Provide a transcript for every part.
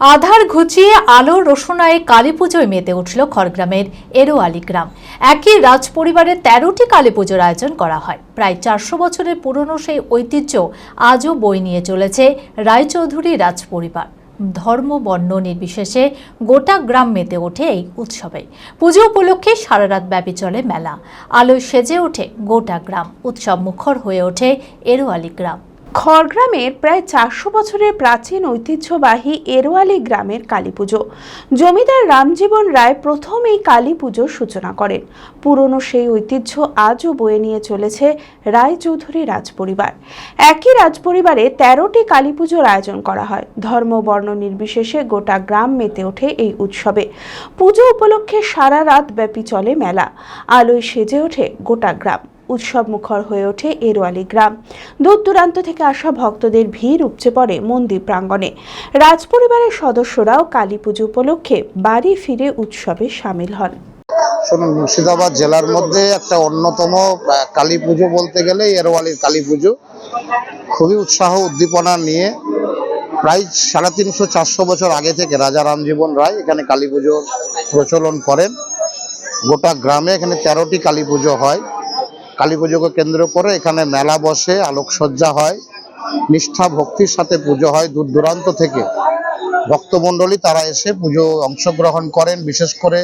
আধার ঘুচিয়ে আলো রোশনায় কালী পুজোয় মেতে উঠল খড়গ্রামের এরোয়ালি গ্রাম। একই রাজ পরিবারের তেরোটি কালী পুজোর আয়োজন করা হয়। প্রায় চারশো বছরের পুরনো সেই ঐতিহ্য আজও বই নিয়ে চলেছে রায়চৌধুরী রাজ পরিবার ধর্ম, বর্ণ নির্বিশেষে গোটা গ্রাম মেতে ওঠে এই উৎসবে। পুজো উপলক্ষে সারা রাত ব্যাপী চলে মেলা। আলোয় সেজে ওঠে গোটা গ্রাম। উৎসব মুখর হয়ে ওঠে এরোয়ালি গ্রাম। খড়গ্রামের প্রায় চারশো বছরের প্রাচীন ঐতিহ্যবাহী এরোয়ালি গ্রামের কালী পুজো। জমিদার রামজীবন রায় প্রথম এই কালী পুজোর সূচনা করেন। পুরনো সেই ঐতিহ্য আজও বয়ে নিয়ে চলেছে রায়চৌধুরী রাজপরিবার। একই রাজপরিবারে তেরোটি কালী পুজোর আয়োজন করা হয়। ধর্ম, বর্ণ নির্বিশেষে গোটা গ্রাম মেতে ওঠে এই উৎসবে। পুজো উপলক্ষে সারা রাত ব্যাপী চলে মেলা। আলোয় সেজে ওঠে গোটা গ্রাম। উৎসব মুখর হয়ে ওঠে এরোয়ালি গ্রাম। দূর দূরান্ত থেকে আসা ভক্তদের ভিড় উপচে পড়ে মন্দির প্রাঙ্গণে। রাজপরিবারের সদস্যরাও কালী পুজো উপলক্ষে বাড়ি ফিরে উৎসবে সামিল হন। শুনুন, মুর্শিদাবাদ জেলার মধ্যে একটা অন্যতম কালী পুজো বলতে গেলে এরওয়ালির কালী পুজো। খুবই উৎসাহ, উদ্দীপনা নিয়ে প্রায় সাড়ে তিনশো চারশো বছর আগে থেকে রাজা রামজীবন রায় এখানে কালী পুজোর প্রচলন করেন। গোটা গ্রামে এখানে তেরোটি কালী পুজো হয়। কালী পুজোকে কেন্দ্র করে এখানে মেলা বসে, আলোকসজ্জা হয়, নিষ্ঠা, ভক্তির সাথে পুজো হয় দূর দূরান্ত থেকে। ভক্তমণ্ডলী তারা এসে পুজো অংশগ্রহণ করেন, বিশেষ করে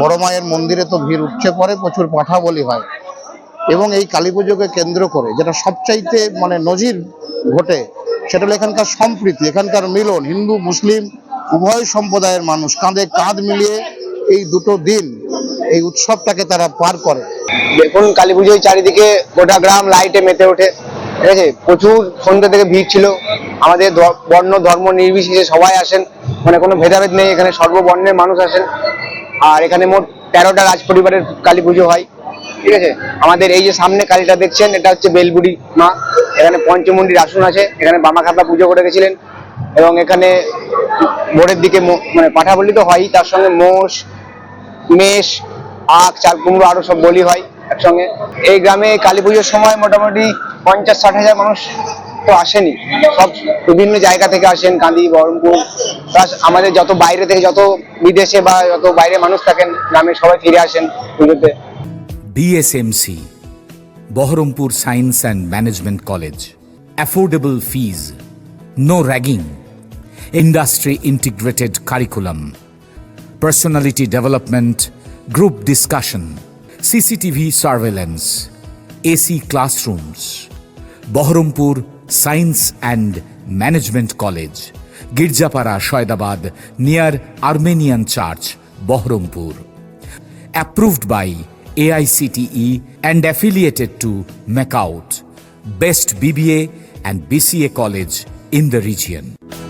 বড় মায়ের মন্দিরে তো ভিড় উপচে পড়ে, প্রচুর পাঠা বলি হয়। এবং এই কালী পুজোকে কেন্দ্র করে যেটা সবচাইতে মানে নজির ঘটে, সেটা হলো এখানকার সম্প্রীতি, এখানকার মিলন, হিন্দু, মুসলিম, উভয় সম্প্রদায়ের মানুষ কাঁধে কাঁধ মিলিয়ে এই দুটো দিন এই উৎসবটাকে তারা পার করে। দেখুন, কালী পুজোয় চারিদিকে গোটা গ্রাম লাইটে মেতে ওঠে। ঠিক আছে? প্রচুর সন্ধ্যে থেকে ভিড় ছিল। আমাদের বর্ণ, ধর্ম নির্বিশেষে সবাই আসেন। মানে কোনো ভেদাভেদ নেই, এখানে সর্ববর্ণের মানুষ আসেন। আর এখানে মোট তেরোটা রাজ পরিবারের কালী পুজো হয়। ঠিক আছে? আমাদের এই যে সামনে কালীটা দেখছেন, এটা হচ্ছে বেলবুড়ি মা। এখানে পঞ্চমুন্ডির আসন আছে। এখানে বামাখাতা পুজো করে গেছিলেন। এবং এখানে ভোরের দিকে মানে পাঠা বলি তো হয়ই। তার সঙ্গে মোষ, মেষ আখ চাল কুমড়ো আরও সব বলি হয় একসঙ্গে। এই গ্রামে কালী পুজোর সময় মোটামুটি পঞ্চাশ ষাট হাজার মানুষ তো আসেনি। সব বিভিন্ন জায়গা থেকে আসেন কান্দি বহরমপুর। প্লাস আমাদের যত বাইরে থেকে যত বিদেশে বা যত বাইরে মানুষ থাকেন গ্রামে সবাই ফিরে আসেন পুজোতে। BSMC, Bohrampur Science and Management College. Affordable fees, no ragging, industry integrated curriculum, personality development, group discussion, CCTV surveillance, AC classrooms. Bohrampur Science and Management College, Girjapara, Shoydabad, near Armenian Church, Bohrampur approved by AICTE and affiliated to MACOUT, best BBA and BCA college in the region.